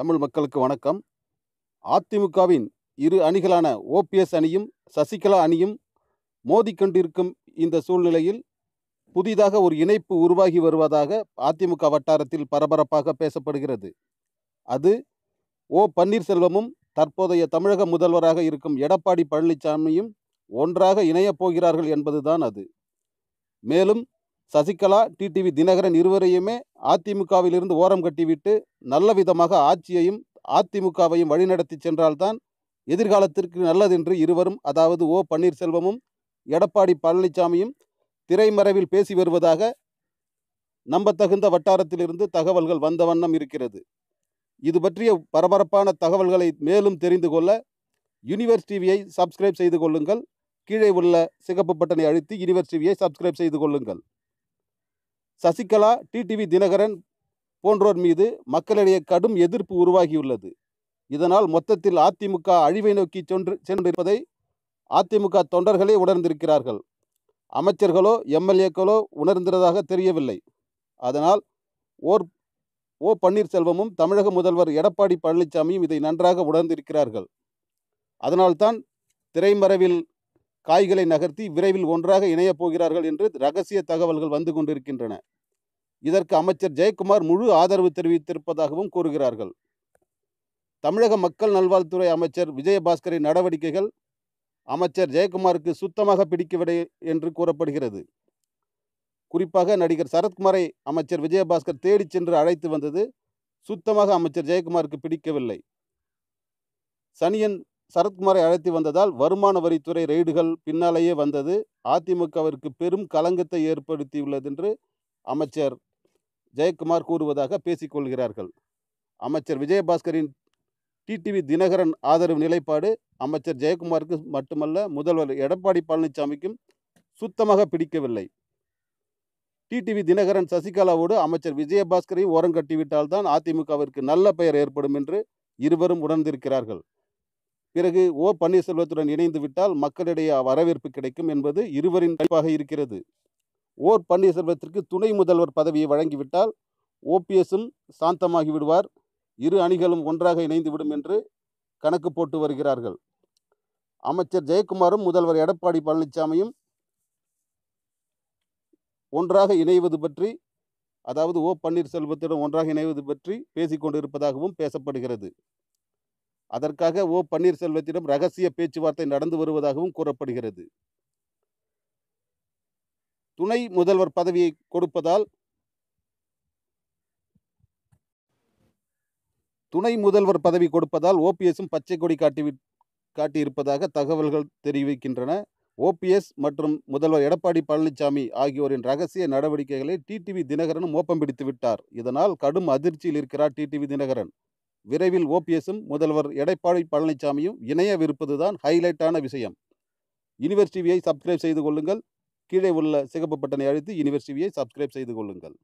தமிழ் மக்களுக்கு வணக்கம். அதிமுகவின் இரு அணிகளான ஓபிஎஸ் அணியும் சசிகலா அணியும் மோதிக்கொண்டிருக்கும் இந்த சூழ்நிலையில் புதிதாக ஒரு இணைப்பு உருவாகி வருவதாக அதிமுக வட்டாரத்தில் பரபரப்பாக பேசப்படுகிறது. அது ஓ பன்னீர்செல்வமும் தற்போதைய தமிழக முதல்வராக இருக்கும் எடப்பாடி பழனிசாமியும் ஒன்றாக இணையப் போகிறார்கள் என்பதுதான் அது. மேலும் சசிகலா டிடிவி தினகரன் இருவரையுமே அதிமுகவிலிருந்து ஓரம் கட்டிவிட்டு நல்ல விதமாக ஆட்சியையும் அதிமுகவையும் வழிநடத்தி சென்றால்தான் எதிர்காலத்திற்கு நல்லதென்று இருவரும் அதாவது ஓ. பன்னீர்செல்வமும் எடப்பாடி பழனிசாமியும் திரைமறைவில் பேசி வருவதாக நம்பத்தகுந்த வட்டாரத்திலிருந்து தகவல்கள் வந்த வண்ணம் இருக்கிறது. இது பற்றிய பரபரப்பான தகவல்களை மேலும் தெரிந்து கொள்ள யூனிவர்ஸ் டிவியை சப்ஸ்கிரைப் செய்து கொள்ளுங்கள். கீழே உள்ள சிகப்பு பட்டனை அழுத்தி யூனிவர்ஸ் டிவியை சப்ஸ்கிரைப் செய்து கொள்ளுங்கள். சசிகலா டிடிவி தினகரன் போன்றோர் மீது மக்களிடையே கடும் எதிர்ப்பு உருவாகியுள்ளது. இதனால் மொத்தத்தில் அதிமுக அழிவை நோக்கி சென்று சென்றிருப்பதை அதிமுக தொண்டர்களே உணர்ந்திருக்கிறார்கள். அமைச்சர்களோ எம்எல்ஏக்களோ உணர்ந்திருந்ததாக தெரியவில்லை. அதனால் ஓர் ஓ பன்னீர்செல்வமும் தமிழக முதல்வர் எடப்பாடி பழனிசாமியும் இதை நன்றாக உணர்ந்திருக்கிறார்கள். அதனால்தான் திரைமறைவில் காய்களை நகர்த்தி விரைவில் ஒன்றாக இணையப் போகிறார்கள் என்று ரகசிய தகவல்கள் வந்து கொண்டிருக்கின்றன. இதற்கு அமைச்சர் ஜெயக்குமார் முழு ஆதரவு தெரிவித்திருப்பதாகவும் கூறுகிறார்கள். தமிழக மக்கள் நல்வாழ்வுத்துறை அமைச்சர் விஜயபாஸ்கரின் நடவடிக்கைகள் அமைச்சர் ஜெயக்குமாருக்கு சுத்தமாக பிடிக்கவில்லை என்று கூறப்படுகிறது. குறிப்பாக நடிகர் சரத்குமாரை அமைச்சர் விஜயபாஸ்கர் தேடிச் சென்று அழைத்து வந்தது சுத்தமாக அமைச்சர் ஜெயக்குமாருக்கு பிடிக்கவில்லை. சனியன் சரத்குமாரை அழைத்து வந்ததால் வருமான வரித்துறை ரெய்டுகள் பின்னாலேயே வந்தது. அதிமுகவிற்கு பெரும் களங்கத்தை ஏற்படுத்தியுள்ளது என்று அமைச்சர் ஜெயக்குமார் கூறுவதாக பேசிக்கொள்கிறார்கள் அமைச்சர் விஜயபாஸ்கரின் டிடிவி தினகரன் ஆதரவு நிலைப்பாடு அமைச்சர் ஜெயக்குமாருக்கு மட்டுமல்ல முதல்வர் எடப்பாடி பழனிசாமிக்கும் சுத்தமாக பிடிக்கவில்லை. டிடிவி தினகரன் சசிகலாவோடு அமைச்சர் விஜயபாஸ்கரையும் ஓரங்கட்டிவிட்டால்தான் அதிமுகவிற்கு நல்ல பெயர் ஏற்படும் என்று இருவரும் உணர்ந்திருக்கிறார்கள். பிறகு ஓ பன்னீர்செல்வத்துடன் இணைந்து விட்டால் மக்களிடையே வரவேற்பு கிடைக்கும் என்பது இருவரின் கணிப்பாக இருக்கிறது. ஓ பன்னீர்செல்வத்திற்கு துணை முதல்வர் பதவியை வழங்கிவிட்டால் ஓபிஎஸும் சாந்தமாகி விடுவார். இரு அணிகளும் ஒன்றாக இணைந்துவிடும் என்று கணக்கு போட்டு வருகிறார்கள். அமைச்சர் ஜெயக்குமாரும் முதல்வர் எடப்பாடி பழனிசாமியும் ஒன்றாக இணைவது பற்றி அதாவது ஓ பன்னீர்செல்வத்துடன் ஒன்றாக இணைவது பற்றி பேசிக்கொண்டிருப்பதாகவும் பேசப்படுகிறது. அதற்காக ஓ பன்னீர்செல்வத்திடம் ரகசிய பேச்சுவார்த்தை நடந்து வருவதாகவும் கூறப்படுகிறது. துணை முதல்வர் பதவியை கொடுப்பதால் துணை முதல்வர் பதவி கொடுப்பதால் ஓபிஎஸும் பச்சை கொடி காட்டி காட்டியிருப்பதாக தகவல்கள் தெரிவிக்கின்றன. ஓபிஎஸ் மற்றும் முதல்வர் எடப்பாடி பழனிசாமி ஆகியோரின் ரகசிய நடவடிக்கைகளை டிடிவி தினகரனும் மோப்பம் பிடித்து விட்டார். இதனால் கடும் அதிர்ச்சியில் இருக்கிறார் டிடிவி தினகரன். விரைவில் ஓபிஎஸும் முதல்வர் எடப்பாடி பழனிசாமியும் இணையவிருப்பதுதான் ஹைலைட்டான விஷயம். யூனிவர்ஸ் டிவியை சப்ஸ்கிரைப் செய்து கொள்ளுங்கள். கீழே உள்ள சிகப்பு பட்டனை அழுத்தி யூனிவர்ஸ் டிவியை சப்ஸ்கிரைப் செய்து கொள்ளுங்கள்.